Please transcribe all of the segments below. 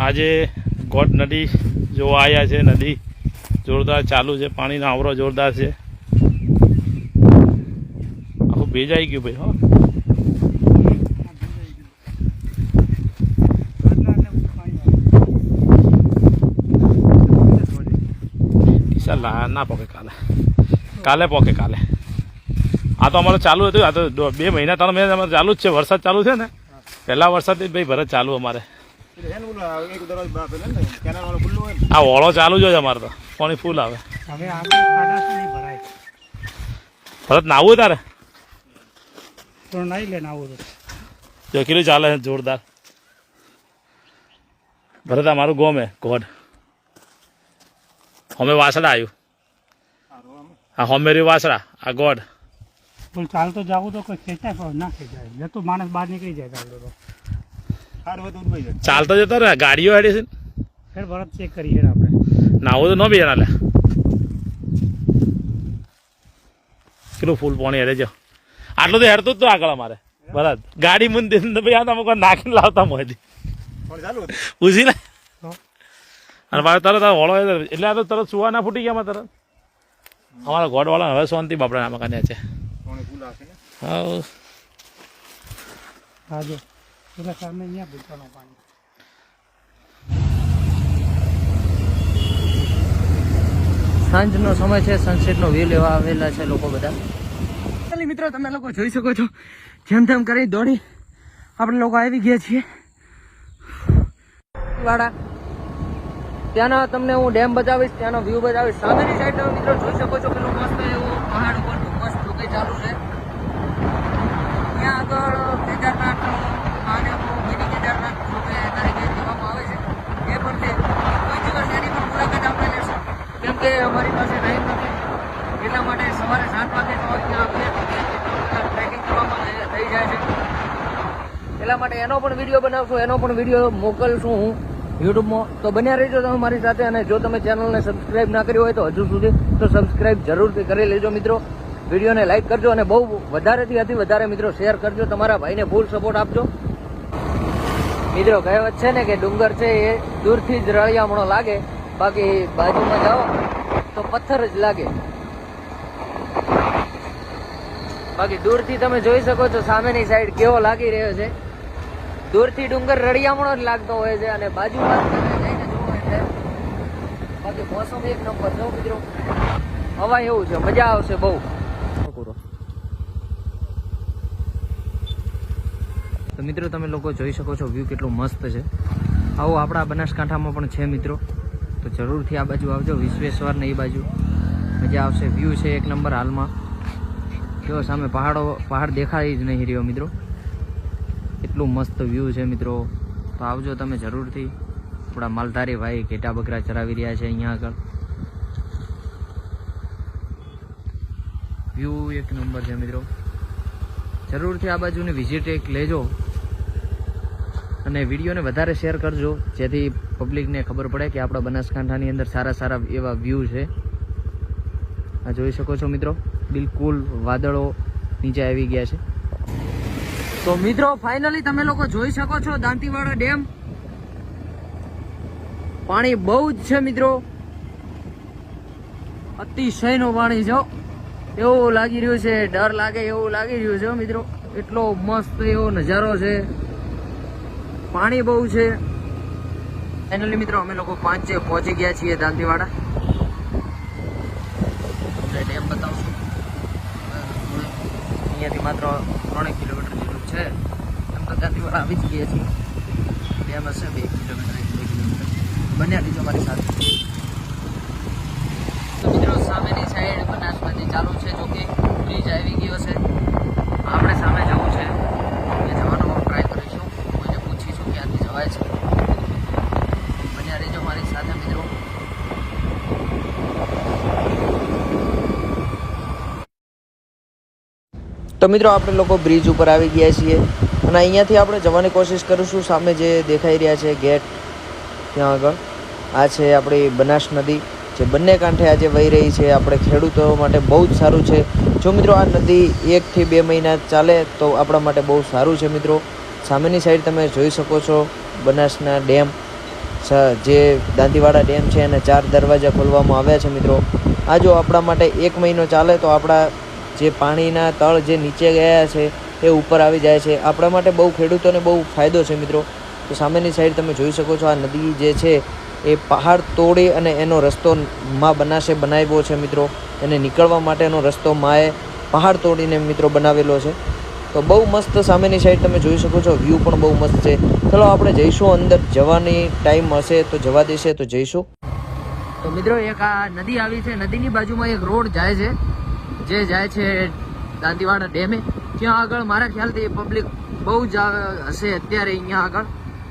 આજે ગોટ નદી જોવા આવ્યા છે, નદી જોરદાર ચાલુ છે, પાણીનો આવરો જોરદાર છે. આખું ભેજાઈ ગયું ભાઈ, હો. ના પોકે કાલે. કાલે પોકે કાલે. આ તો અમારે ચાલુ હતું, આ તો બે મહિના, ત્રણ મહિના ચાલુ જ છે, વરસાદ ચાલુ છે ને? પહેલા વરસાદથી ભાઈ ભરત ચાલુ અમારે. આ ઓળો ચાલુ જ હોય અમારે તો. પાણી ફૂલ આવે? ભરત નાવું તારે? જો ચાલે જોરદાર. ભરત, આ મારું ગોમ હે, ગોડ. હોમે વાસડા આવ્યું હા હોમેર્યું હોમેરી વાસડા આ ગોડ. પણ ચાલતો જાવું તો કોઈ ખેંચાય પણ ના ખેંચાય. જતો માણસ બહાર નીકળી જાય ચાલતો તો સારું ઉડવાઈ જાય. ચાલતો જતો ને ગાડીઓ હેડી છે. ફેર ભરત ચેક કરીએ આપણે. નાવું તો ન બી એના લે કેટલું ફૂલ પાણી હેડે છે. આટલું તો હેડતું જ તો આગળ અમારે. બરાબર. ગાડી મુંદ ભાઈ આ તમે કોઈ નાખીને લાવતા મોદી પણ ચાલુ હતું. પૂછી ને અને મારે તરત આ વળો એટલે આ તો તરત સુવા ના ફૂટી ગયા તરત. અમારા ગોડવાળા હવે શાંતિ બાપડા આમાં કાને છે. આવશે હા જો પેલા સામે અહીંયા ભૂતાનું પાણી. સાંજનો સમય છે સનસેટનો વ્યૂ લેવા આવેલા છે લોકો બધા. ચાલી મિત્રો તમે લોકો જોઈ શકો છો જેમ તેમ કરી દોડી આપણે લોકો આવી ગયા છીએ. વાડા. ત્યાંનો તમને હું ડેમ બતાવીશ ત્યાંનો વ્યૂ બતાવીશ. સામેની સાઈડ મિત્રો જોઈ શકો છો પેલો મસ્ત એવો પહાડ ઉપર મસ્ત ચાલુ છે ત્યાં આગળ કેદારનાથ મહાદેવનું મિની કેદારનાથ રૂપે તરીકે કહેવામાં આવે છે એ પણ છે કોઈ દિવસ એની પણ મુલાકાત આપણે લેશું કેમ કે અમારી પાસે ટાઈમ નથી એટલા માટે સવારે સાત વાગે તો અહીંયા આવીએ તો બે કિલોમીટર ટ્રેકિંગ કરવામાં થઈ- થઈ જાય છે એટલા માટે એનો પણ વીડિયો બનાવશું, એનો પણ વીડિયો મોકલશું હું યુટ્યુબમાં. તો બન્યા રહેજો તમે મારી સાથે અને જો તમે ચેનલને સબસ્ક્રાઈબ ના કરી હોય તો હજુ સુધી તો સબસ્ક્રાઈબ જરૂરથી કરી લેજો મિત્રો. વિડીયોને લાઈક કરજો અને બહુ વધારેથી અતિ વધારે મિત્રો શેર કરજો, તમારા ભાઈને ફૂલ સપોર્ટ આપજો. મિત્રો, કહેવત છે ને કે ડુંગર છે એ દૂરથી જ રળિયામણો લાગે, બાકી બાજુમાં જાઓ તો પથ્થર જ લાગે. બાકી દૂરથી તમે જોઈ શકો છો સામેની સાઈડ કેવો લાગી રહ્યો છે. દૂરથી ડુંગર રળિયામણો જ લાગતો હોય છે અને બાજુ જઈને જુઓ એટલે બાકી મોસમ એક નંબર જો મિત્રો. હવા એવું છે, મજા આવશે બહુ. તો મિત્રો તમે લોકો જોઈ શકો છો વ્યૂ કેટલું મસ્ત છે. આવો આપણા બનાસકાંઠામાં પણ છે મિત્રો. તો જરૂરથી આ બાજુ આવજો, વિશ્વેશ્વર ને એ બાજુ. મજા આવશે. વ્યૂ છે એક નંબર હાલમાં. જો સામે પહાડો, પહાડ દેખાય જ નહીં રહ્યો મિત્રો. એટલું મસ્ત વ્યૂ છે મિત્રો. તો આવજો તમે જરૂરથી. આપણા માલધારી ભાઈ ઘેટા બકરા ચરાવી રહ્યા છે અહીંયા આગળ. વ્યૂ એક નંબર છે મિત્રો. જરૂરથી આ બાજુની વિઝિટ એક લેજો. અને વિડીયોને વધારે શેર કરજો, જેથી પબ્લિકને ખબર પડે કે આપણા બનાસકાંઠાની અંદર સારા સારા એવા વ્યૂ છે. આ જોઈ શકો છો મિત્રો. બિલકુલ વાદળો નીચે આવી ગયા છે. તો મિત્રો ફાઇનલી તમે લોકો જોઈ શકો છો દાંતીવાડા ડેમ. પાણી બહુ જ છે મિત્રો. અતિશયનું પાણી છે એવું લાગી રહ્યું છે, ડર લાગે એવું લાગી રહ્યું છે મિત્રો. એટલો મસ્ત એવો નજારો છે. પાણી બહુ છે. ફાઇનલી મિત્રો, અમે લોકો પાંચે પહોંચી ગયા છીએ દાંતીવાડા. ડેમ બતાવશું અહીંયાથી માત્ર ત્રણેક કિલોમીટર જેટલું છે. એમ તો દાંતીવાડા આવી જ ગયા છીએ. બે બસ બે કિલોમીટર, એક બે કિલોમીટર. બન્યા રહીજો મારી સાથે. મિત્રો, સામેની સાઈડ બનાસકાંઠી ચાલુ છે. જો કે બ્રિજ આવી ગયો છે. આપણે સામે જવું છે એ જવાનો ટ્રાય કરીશું કોઈને પૂછીશું ક્યાંથી જવાય છે બન્યા રહેજો મારી સાથે મિત્રો તો મિત્રો આપણે લોકો બ્રિજ ઉપર આવી ગયા છીએ. અને અહીંયાથી આપણે જવાની કોશિશ કરીશું. સામે જે દેખાઈ રહ્યા છે ગેટ ત્યાં આગળ. આ છે આપણી બનાસ નદી. જે બંને કાંઠે આજે વહી રહી છે આપણે ખેડૂતો માટે બહુ જ સારું છે. જો મિત્રો આ નદી એકથી બે મહિના ચાલે તો આપણા માટે બહુ સારું છે મિત્રો. સામેની સાઈડ તમે જોઈ શકો છો બનાસના ડેમ. જે દાંતીવાડા ડેમ છે અને ચાર દરવાજા ખોલવામાં આવ્યા છે મિત્રો. આ જો આપણા માટે એક મહિનો ચાલે તો આપણા જે પાણીના તળ જે નીચે ગયા છે, એ ઉપર આવી જાય છે. આપણા માટે બહુ ખેડૂતોને બહુ ફાયદો છે મિત્રો. તો સામેની સાઈડ તમે જોઈ શકો છો આ નદી જે છે, એ પહાડ તોડી અને એનો રસ્તો માં બનાશે, બનાવ્યો છે મિત્રો. એને નીકળવા માટેનો રસ્તો માએ પહાડ તોડીને મિત્રો બનાવેલો છે. તો બહુ મસ્ત સામેની સાઈડ તમે જોઈ શકો છો. વ્યૂ પણ બહુ મસ્ત છે. ચલો આપણે જઈશું અંદર. જવાની ટાઈમ હશે તો જવા દેશે તો જઈશું. તો મિત્રો એક આ નદી આવી છે. નદીની બાજુમાં એક રોડ જાય છે. જે જાય છે દાંતીવાડા ડેમે, ત્યાં આગળ મારા ખ્યાલથી પબ્લિક બહુ જ હશે અત્યારે અહીંયા આગળ.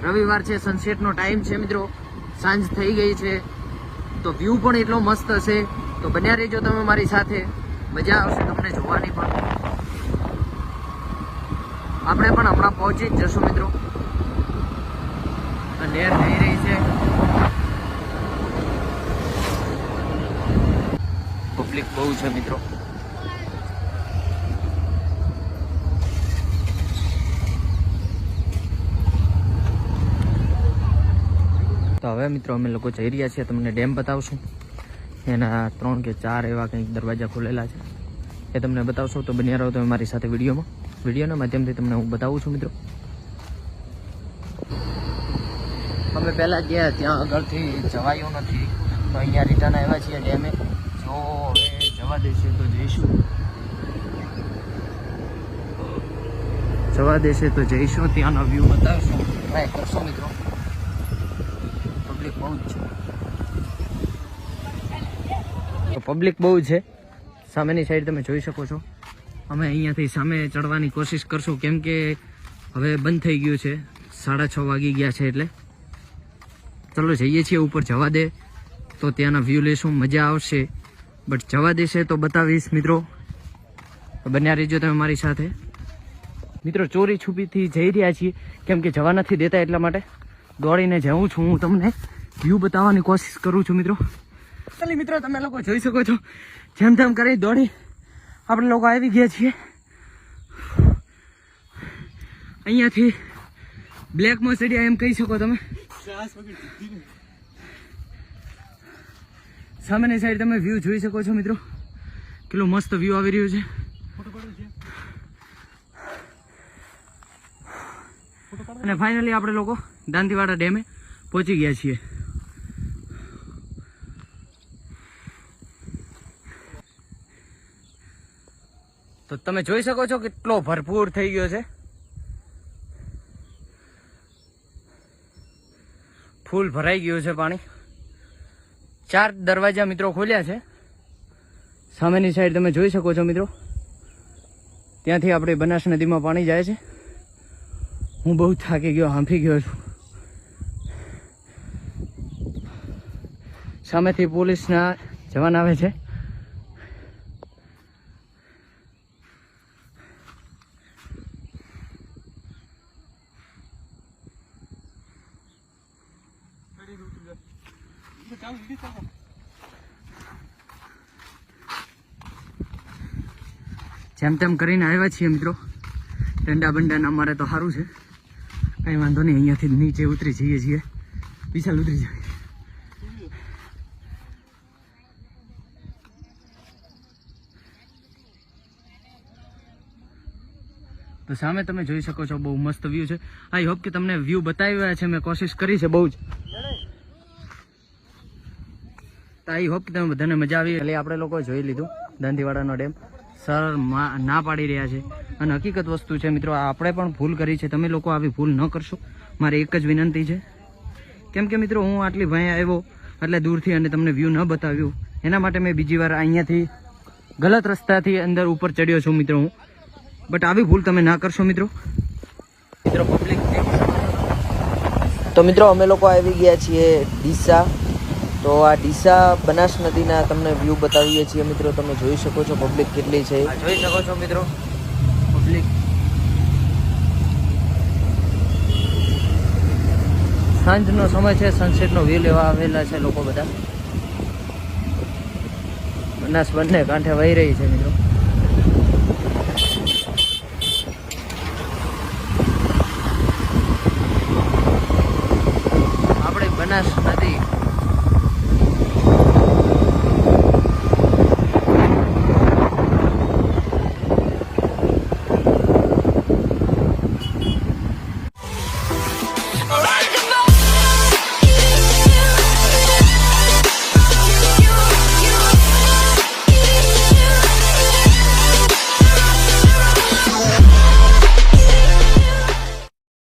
રવિવાર છે સનસેટનો ટાઈમ છે મિત્રો. સાંજ થઈ ગઈ છે. તો વ્યૂ પણ એટલો મસ્ત હશે. તો બન્યા રહેજો તમે મારી સાથે. મજા આવશે તમને જોવાની પણ. આપણે પણ હમણાં પહોંચી જ જશું મિત્રો. નેર થઈ રહી છે. પબ્લિક બહુ છે મિત્રો. તો હવે મિત્રો અમે લોકો જઈ રહ્યા છીએ, તમને ડેમ બતાવશું. એના ત્રણ કે ચાર એવા કંઈક દરવાજા ખોલેલા છે. એ તમને બતાવશો, તો બન્યા રહો તમે મારી સાથે વિડીયોમાં. વિડીયોના માધ્યમથી તમને હું બતાવું છું, મિત્રો. અમે પહેલાં ગયા ત્યાં આગળથી, જવાયું નથી. તો અહીંયા રિટર્ન આવ્યા છીએ ડેમે. જો હવે જવા દેશે તો જઈશું. જવા દેશે તો જઈશું, ત્યાંનો વ્યૂ બતાવશું. ટ્રાય કરશો, મિત્રો. પબ્લિક બહુ જ છે પબ્લિક બહુ છે. સામેની સાઈડ તમે જોઈ શકો છો. અમે અહીંયાથી સામે ચડવાની કોશિશ કરશું, કેમ કે હવે બંધ થઈ ગયું છે. સાડા છ વાગી ગયા છે એટલે. ચલો જઈએ છીએ ઉપર જવા દે, તો ત્યાંના વ્યૂ લેશું, મજા આવશે. બટ જવા દેશે તો બતાવીશ, મિત્રો. બન્યા રહેજો તમે મારી સાથે. મિત્રો, ચોરી છુપીથી જઈ રહ્યા છીએ, કેમ કે જવા નથી દેતા એટલા માટે. દોડીને જાઉં છું હું તમને. વ્યૂ બતાવવાની કોશિશ કરું છું મિત્રો. ચાલી મિત્રો, તમે લોકો જોઈ શકો છો. જેમ તેમ કરી દોડી આપણે લોકો આવી ગયા છીએ. અહીંયાથી બ્લેક ચડ્યા એમ કહી શકો તમે. સામેની સાઈડ તમે વ્યૂ જોઈ શકો છો મિત્રો. કેટલો મસ્ત વ્યૂ આવી રહ્યો છે. અને ફાઇનલી આપણે લોકો દાંતીવાડા ડેમે પહોંચી ગયા છીએ. તો તમે જોઈ શકો છો કેટલો ભરપૂર થઈ ગયો છે. ફૂલ ભરાઈ ગયું છે પાણી. ચાર દરવાજા મિત્રો ખોલ્યા છે. સામેની સાઈડ તમે જોઈ શકો છો મિત્રો. ત્યાંથી આપણે બનાસ નદીમાં પાણી જાય છે. હું બહુ થાકી ગયો, હાંફી ગયો છું. સામેથી પોલીસના જવાન આવે છે. જેમ તેમ કરીને આવ્યા છીએ મિત્રો. ડંડા બંડાના અમારે તો સારું છે. કાંઈ વાંધો નહીં, અહીંયાથી નીચે ઉતરી જઈએ છીએ. વિશાલ ઉતરી જાય તો સામે તમે જોઈ શકો છો, બહુ મસ્ત વ્યૂ છે. આઈ હોપ કે તમને વ્યૂ બતાવ્યા છે, મેં કોશિશ કરી છે બહુ જ તો આઈ હોપ કે તમે બધાને મજા આવી. એટલે આપણે લોકો જોઈ લીધું, દંતીવાડાનો ડેમ. સર ના પાડી રહ્યા છે. અને હકીકત વસ્તુ છે મિત્રો, આપણે પણ ભૂલ કરી છે. તમે લોકો આવી ભૂલ ન કરશો. મારે એક જ વિનંતી છે. કેમ કે મિત્રો, હું આટલી ભાઈ આવ્યો, એટલે દૂરથી અને તમને વ્યૂ ન બતાવ્યું. એના માટે મેં બીજી વાર અહીંયાથી, ગલત રસ્તાથી અંદર ઉપર ચડ્યો છું મિત્રો હું. બટ આવી ભૂલ તમે ના કરશો મિત્રો. મિત્રો પબ્લિક તો મિત્રો, અમે લોકો આવી ગયા છીએ ડીસા. તો આ ડીસા બનાસ નદીના તમને વ્યૂ બતાવીએ છીએ મિત્રો. તમે જોઈ શકો છો પબ્લિક કેટલી છે. જોઈ શકો છો મિત્રો. પબ્લિક સાંજનો સમય છે સનસેટનો વ્યૂ લેવા આવેલા છે લોકો બધા. બનાસ બંને કાંઠે વહી રહી છે મિત્રો.